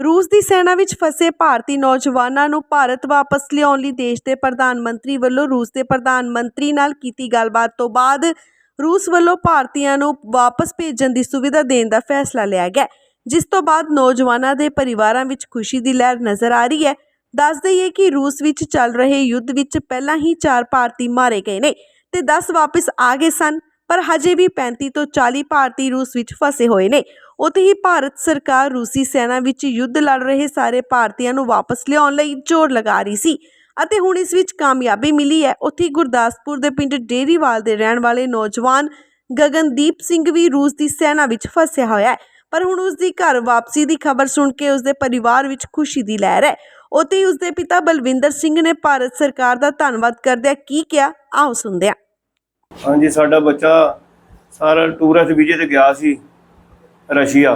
ਰੂਸ ਦੀ ਸੈਨਾ ਵਿੱਚ ਫਸੇ ਭਾਰਤੀ ਨੌਜਵਾਨਾਂ ਨੂੰ ਭਾਰਤ ਵਾਪਸ ਲਿਆਉਣ ਲਈ ਦੇਸ਼ ਦੇ ਪ੍ਰਧਾਨ ਮੰਤਰੀ ਵੱਲੋਂ ਰੂਸ ਦੇ ਪ੍ਰਧਾਨ ਮੰਤਰੀ ਨਾਲ ਕੀਤੀ ਗੱਲਬਾਤ ਤੋਂ ਬਾਅਦ ਰੂਸ ਵੱਲੋਂ ਭਾਰਤੀਆਂ ਨੂੰ ਵਾਪਸ ਭੇਜਣ ਦੀ ਸੁਵਿਧਾ ਦੇਣ ਦਾ ਫੈਸਲਾ ਲਿਆ ਗਿਆ ਜਿਸ ਤੋਂ ਬਾਅਦ ਨੌਜਵਾਨਾਂ ਦੇ ਪਰਿਵਾਰਾਂ ਵਿੱਚ ਖੁਸ਼ੀ ਦੀ ਲਹਿਰ ਨਜ਼ਰ ਆ ਰਹੀ ਹੈ। ਦੱਸ ਦਈਏ ਕਿ ਰੂਸ ਵਿੱਚ ਚੱਲ ਰਹੇ ਯੁੱਧ ਵਿੱਚ ਪਹਿਲਾਂ ਹੀ 4 ਭਾਰਤੀ ਮਾਰੇ ਗਏ ਨੇ ਤੇ 10 ਵਾਪਸ ਆ ਗਏ ਸਨ। ਪਰ ਹਜੇ ਵੀ 35 ਤੋਂ 40 ਭਾਰਤੀ ਰੂਸ ਵਿੱਚ ਫਸੇ ਹੋਏ ਨੇ। ਉੱਥੇ ਹੀ ਭਾਰਤ ਸਰਕਾਰ ਰੂਸੀ ਸੈਨਾ ਵਿੱਚ ਯੁੱਧ ਲੜ ਰਹੇ ਸਾਰੇ ਭਾਰਤੀਆਂ ਨੂੰ ਵਾਪਸ ਲਿਆਉਣ ਲਈ ਜ਼ੋਰ ਲਗਾ ਰਹੀ ਸੀ ਅਤੇ ਹੁਣ ਇਸ ਵਿੱਚ ਕਾਮਯਾਬੀ ਮਿਲੀ ਹੈ। ਉੱਥੇ ਹੀ ਗੁਰਦਾਸਪੁਰ ਦੇ ਪਿੰਡ ਡੇਰੀਵਾਲ ਦੇ ਰਹਿਣ ਵਾਲੇ ਨੌਜਵਾਨ ਗਗਨਦੀਪ ਸਿੰਘ ਵੀ ਰੂਸ ਦੀ ਸੈਨਾ ਵਿੱਚ ਫਸਿਆ ਹੋਇਆ ਹੈ। ਪਰ ਹੁਣ ਉਸ ਦੀ ਘਰ ਵਾਪਸੀ ਦੀ ਖਬਰ ਸੁਣ ਕੇ ਉਸ ਦੇ ਪਰਿਵਾਰ ਵਿੱਚ ਖੁਸ਼ੀ ਦੀ ਲਹਿਰ ਹੈ। ਉੱਥੇ ਹੀ ਉਸ ਦੇ ਪਿਤਾ ਬਲਵਿੰਦਰ ਸਿੰਘ ਨੇ ਭਾਰਤ ਸਰਕਾਰ ਦਾ ਧੰਨਵਾਦ ਕਰਦਿਆਂ ਕੀ ਕਿਹਾ? ਆਓ ਸੁਣਦੇ ਹਾਂ। ਹਾਂਜੀ, ਸਾਡਾ ਬੱਚਾ ਸਾਰਾ ਟੂਰਿਸਟ ਵੀਜ਼ੇ ਤੇ ਗਿਆ ਸੀ ਰਸ਼ੀਆ।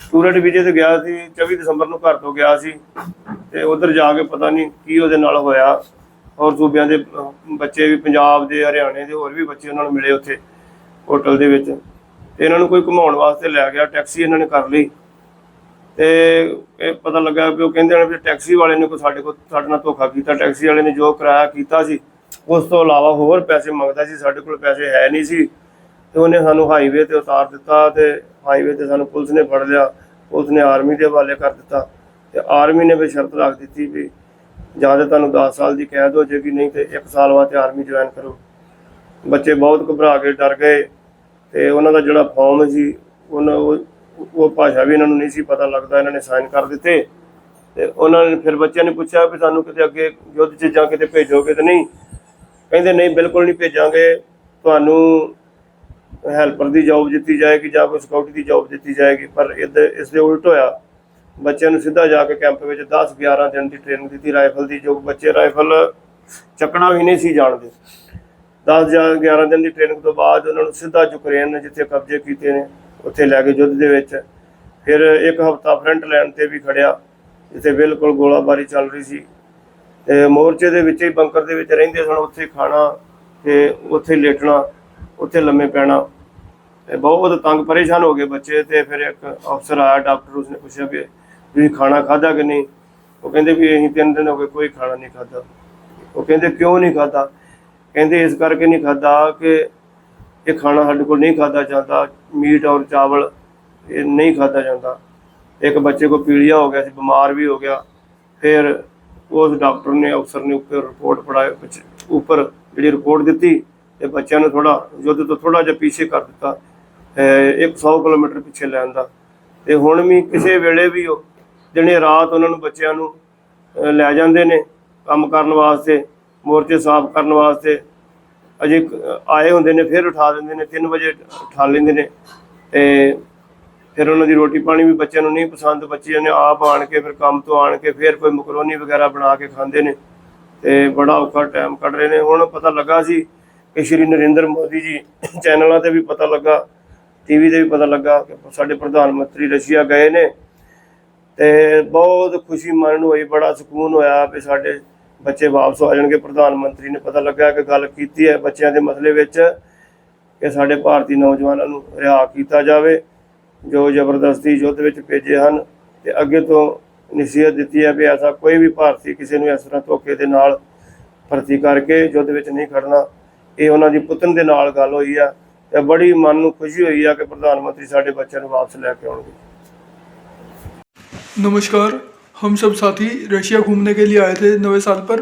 ਟੂਰਿਸਟ ਵੀਜ਼ੇ ਤੇ ਗਿਆ ਸੀ 24 ਦਸੰਬਰ ਨੂੰ ਘਰ ਤੋਂ ਗਿਆ ਸੀ ਤੇ ਉਧਰ ਜਾ ਕੇ ਪਤਾ ਨਹੀਂ ਕੀ ਉਹਦੇ ਨਾਲ ਹੋਇਆ। ਹੋਰ ਸੂਬਿਆਂ ਦੇ ਬੱਚੇ ਵੀ ਪੰਜਾਬ ਦੇ, ਹਰਿਆਣੇ ਦੇ, ਹੋਰ ਵੀ ਬੱਚੇ ਉਹਨਾਂ ਨੂੰ ਮਿਲੇ ਉੱਥੇ ਹੋਟਲ ਦੇ ਵਿੱਚ। ਤੇ ਇਹਨਾਂ ਨੂੰ ਕੋਈ ਘੁਮਾਉਣ ਵਾਸਤੇ ਲੈ ਗਿਆ, ਟੈਕਸੀ ਇਹਨਾਂ ਨੇ ਕਰ ਲਈ। ਤੇ ਇਹ ਪਤਾ ਲੱਗਾ ਕਿ ਉਹ ਕਹਿੰਦੇ ਨੇ ਵੀ ਟੈਕਸੀ ਵਾਲੇ ਨੇ ਕੋਈ ਸਾਡੇ ਕੋਲ, ਸਾਡੇ ਨਾਲ ਧੋਖਾ ਕੀਤਾ। ਟੈਕਸੀ ਵਾਲੇ ਨੇ ਜੋ ਕਿਰਾਇਆ ਕੀਤਾ ਸੀ ਉਸ ਤੋਂ ਇਲਾਵਾ ਹੋਰ ਪੈਸੇ ਮੰਗਦਾ ਸੀ, ਸਾਡੇ ਕੋਲ ਪੈਸੇ ਹੈ ਨਹੀਂ ਸੀ। ਤੇ ਉਹਨੇ ਸਾਨੂੰ ਹਾਈਵੇ ਤੇ ਉਤਾਰ ਦਿੱਤਾ ਤੇ ਹਾਈਵੇ ਤੇ ਸਾਨੂੰ ਪੁਲਿਸ ਨੇ ਫੜ ਲਿਆ। ਪੁਲਿਸ ਨੇ ਆਰਮੀ ਦੇ ਹਵਾਲੇ ਕਰ ਦਿੱਤਾ। ਤੇ ਆਰਮੀ ਨੇ ਵੀ ਸ਼ਰਤ ਰੱਖ ਦਿੱਤੀ ਵੀ ਜਾਂ ਤਾਂ ਤੁਹਾਨੂੰ 10 ਸਾਲ ਦੀ ਕੈਦ ਹੋ ਜਾਏਗੀ, ਨਹੀਂ ਤੇ 1 ਸਾਲ ਬਾਅਦ ਆਰਮੀ ਜੁਆਇਨ ਕਰੋ। ਬੱਚੇ ਬਹੁਤ ਘਬਰਾ ਕੇ ਡਰ ਗਏ ਤੇ ਉਹਨਾਂ ਦਾ ਜਿਹੜਾ ਫਾਰਮ ਸੀ, ਉਹਨਾਂ ਉਹ ਉਹ ਭਾਸ਼ਾ ਵੀ ਇਹਨਾਂ ਨੂੰ ਨਹੀਂ ਸੀ ਪਤਾ ਲੱਗਦਾ, ਇਹਨਾਂ ਨੇ ਸਾਈਨ ਕਰ ਦਿੱਤੇ। ਤੇ ਉਹਨਾਂ ਨੇ ਫਿਰ ਬੱਚਿਆਂ ਨੇ ਪੁੱਛਿਆ ਵੀ ਸਾਨੂੰ ਕਿਤੇ ਅੱਗੇ ਯੁੱਧ 'ਚ ਜਾਂ ਕਿਤੇ ਭੇਜੋਗੇ ਤੇ ਨਹੀਂ। ਕਹਿੰਦੇ ਨਹੀਂ, ਬਿਲਕੁਲ ਨਹੀਂ ਭੇਜਾਂਗੇ। ਤੁਹਾਨੂੰ ਹੈਲਪਰ ਦੀ ਜੌਬ ਦਿੱਤੀ ਜਾਏਗੀ ਜਾਂ ਕੋਈ ਸਿਕਿਉਰਿਟੀ ਦੀ ਜੌਬ ਦਿੱਤੀ ਜਾਏਗੀ, ਪਰ ਇਹਦੇ, ਇਸ ਦੇ ਉਲਟ ਹੋਇਆ। ਬੱਚਿਆਂ ਨੂੰ ਸਿੱਧਾ ਜਾ ਕੇ ਕੈਂਪ ਵਿੱਚ 10 11 ਦਿਨ ਦੀ ਟ੍ਰੇਨਿੰਗ ਦਿੱਤੀ ਰਾਈਫਲ ਦੀ, ਜੋ ਬੱਚੇ ਰਾਈਫਲ ਚੱਕਣਾ ਵੀ ਨਹੀਂ ਸੀ ਜਾਣਦੇ। 10 ਜਾਂ 11 ਦਿਨ ਦੀ ਟ੍ਰੇਨਿੰਗ ਤੋਂ ਬਾਅਦ ਉਹਨਾਂ ਨੂੰ ਸਿੱਧਾ ਯੂਕਰੇਨ ਨੇ ਜਿੱਥੇ ਕਬਜ਼ੇ ਕੀਤੇ ਨੇ, ਉੱਥੇ ਲੈ ਕੇ ਯੁੱਧ ਦੇ ਵਿੱਚ। ਫਿਰ ਇੱਕ ਹਫਤਾ ਫਰੰਟ ਲਾਈਨ ਤੇ ਵੀ ਖੜਿਆ, ਜਿੱਥੇ ਬਿਲਕੁਲ ਗੋਲਾਬਾਰੀ ਚੱਲ ਰਹੀ ਸੀ। ਤੇ ਮੋਰਚੇ ਦੇ ਵਿੱਚ ਹੀ, ਬੰਕਰ ਦੇ ਵਿੱਚ ਰਹਿੰਦੇ ਸਨ, ਉੱਥੇ ਖਾਣਾ ਤੇ ਉੱਥੇ ਲੇਟਣਾ, ਉੱਥੇ ਲੰਮੇ ਪੈਣਾ। ਤੇ ਬਹੁਤ ਤੰਗ ਪਰੇਸ਼ਾਨ ਹੋ ਗਏ ਬੱਚੇ ਤੇ ਫਿਰ ਇੱਕ ਅਫਸਰ ਆਇਆ, ਡਾਕਟਰ ਉਸਨੇ ਪੁੱਛਿਆ ਕਿ ਤੁਸੀਂ ਖਾਣਾ ਖਾਦਾ ਕਿ ਨਹੀਂ? ਉਹ ਕਹਿੰਦੇ ਵੀ ਅਸੀਂ ਤਿੰਨ ਦਿਨ ਹੋ ਗਏ ਕੋਈ ਖਾਣਾ ਨਹੀਂ ਖਾਦਾ ਉਹ ਕਹਿੰਦੇ ਕਿਉਂ ਨਹੀਂ ਖਾਦਾ ਕਹਿੰਦੇ ਇਸ ਕਰਕੇ ਨਹੀਂ ਖਾਦਾ ਕਿ ਇਹ ਖਾਣਾ ਸਾਡੇ ਕੋਲ ਨਹੀਂ ਖਾਦਾ ਜਾਂਦਾ, ਮੀਟ ਔਰ ਚਾਵਲ ਇਹ ਨਹੀਂ ਖਾਦਾ ਜਾਂਦਾ। ਇੱਕ ਬੱਚੇ ਕੋ ਪੀਲੀਆ ਹੋ ਗਿਆ ਸੀ, ਬਿਮਾਰ ਵੀ ਹੋ ਗਿਆ। ਫਿਰ ਉਸ ਡਾਕਟਰ ਨੇ, ਅਫਸਰ ਨੇ ਉੱਪਰ ਰਿਪੋਰਟ ਪੜਾਇਆ ਉੱਪਰ ਜਿਹੜੀ ਰਿਪੋਰਟ ਦਿੱਤੀ ਤੇ ਬੱਚਿਆਂ ਨੂੰ ਥੋੜਾ ਯੁੱਧ ਤੋਂ ਥੋੜਾ ਜਿਹਾ ਪਿੱਛੇ ਕਰ ਦਿੱਤਾ ਇੱਕ 100 ਕਿਲੋਮੀਟਰ ਪਿੱਛੇ ਲੈਣ ਦਾ। ਤੇ ਹੁਣ ਵੀ ਕਿਸੇ ਵੇਲੇ ਵੀ ਉਹ ਦਿਨੇ ਰਾਤ ਉਹਨਾਂ ਨੂੰ ਬੱਚਿਆਂ ਨੂੰ ਲੈ ਜਾਂਦੇ ਨੇ ਕੰਮ ਕਰਨ ਵਾਸਤੇ, ਮੋਰਚੇ ਸਾਫ਼ ਕਰਨ ਵਾਸਤੇ। ਅਜੇ ਆਏ ਹੁੰਦੇ ਨੇ, ਫਿਰ ਉਠਾ ਦਿੰਦੇ ਨੇ 3 ਵਜੇ ਉਠਾ ਲੈਂਦੇ ਨੇ। ਤੇ ਫਿਰ ਉਹਨਾਂ ਦੀ ਰੋਟੀ ਪਾਣੀ ਵੀ ਬੱਚਿਆਂ ਨੂੰ ਨਹੀਂ ਪਸੰਦ ਬੱਚਿਆਂ ਨੇ ਆਪ ਆਣ ਕੇ ਫਿਰ ਕੰਮ ਤੋਂ ਆਣ ਕੇ ਫਿਰ ਕੋਈ ਮਕਰੋਨੀ ਵਗੈਰਾ ਬਣਾ ਕੇ ਖਾਂਦੇ ਨੇ ਤੇ ਬੜਾ ਔਖਾ ਟਾਈਮ ਕੱਢ ਰਹੇ ਨੇ। ਹੁਣ ਪਤਾ ਲੱਗਾ ਸੀ ਕਿ ਸ਼੍ਰੀ ਨਰਿੰਦਰ ਮੋਦੀ ਜੀ ਚੈਨਲਾਂ ਤੇ ਵੀ ਪਤਾ ਲੱਗਾ ਟੀਵੀ ਤੇ ਵੀ ਪਤਾ ਲੱਗਾ ਕਿ ਸਾਡੇ ਪ੍ਰਧਾਨ ਮੰਤਰੀ ਰਸ਼ੀਆ ਗਏ ਨੇ ਤੇ ਬਹੁਤ ਖੁਸ਼ੀ ਮਨ ਨੂੰ ਹੋਈ, ਬੜਾ ਸਕੂਨ ਹੋਇਆ ਵੀ ਸਾਡੇ ਬੱਚੇ ਵਾਪਸ ਆ ਜਾਣਗੇ। ਪ੍ਰਧਾਨ ਮੰਤਰੀ ਨੇ ਪਤਾ ਲੱਗਾ ਕਿ ਗੱਲ ਕੀਤੀ ਹੈ ਬੱਚਿਆਂ ਦੇ ਮਸਲੇ ਵਿੱਚ ਕਿ ਸਾਡੇ ਭਾਰਤੀ ਨੌਜਵਾਨਾਂ ਨੂੰ ਰਿਹਾ ਕੀਤਾ ਜਾਵੇ। ਜੋ ਜ਼ਬਰਦਸਤੀ ਯੁੱਧ ਵਿੱਚ ਭੇਜੇ ਹਨ ਤੇ ਅੱਗੇ ਤੋਂ ਨਸੀਹਤ ਦਿੱਤੀ ਹੈ ਵੀ ਐਸਾ ਕੋਈ ਵੀ ਭਾਰਤੀ ਕਿਸੇ ਨੂੰ ਇਸ ਤਰ੍ਹਾਂ ਧੋਖੇ ਦੇ ਨਾਲ ਭਰਤੀ ਕਰਕੇ ਯੁੱਧ ਵਿੱਚ ਨਹੀਂ ਖੜਨਾ ਇਹ ਉਹਨਾਂ ਦੀ ਪੁੱਤਨ ਦੇ ਨਾਲ ਗੱਲ ਹੋਈ ਆ ਤੇ ਬੜੀ ਮਨ ਨੂੰ ਖੁਸ਼ੀ ਹੋਈ ਆ ਕਿ ਪ੍ਰਧਾਨ ਮੰਤਰੀ ਸਾਡੇ ਬੱਚਿਆਂ ਨੂੰ ਵਾਪਸ ਲੈ ਕੇ ਆਉਣਗੇ नमस्कार हम सब साथी रशिया घूमने के लिए आए थे नवे साल पर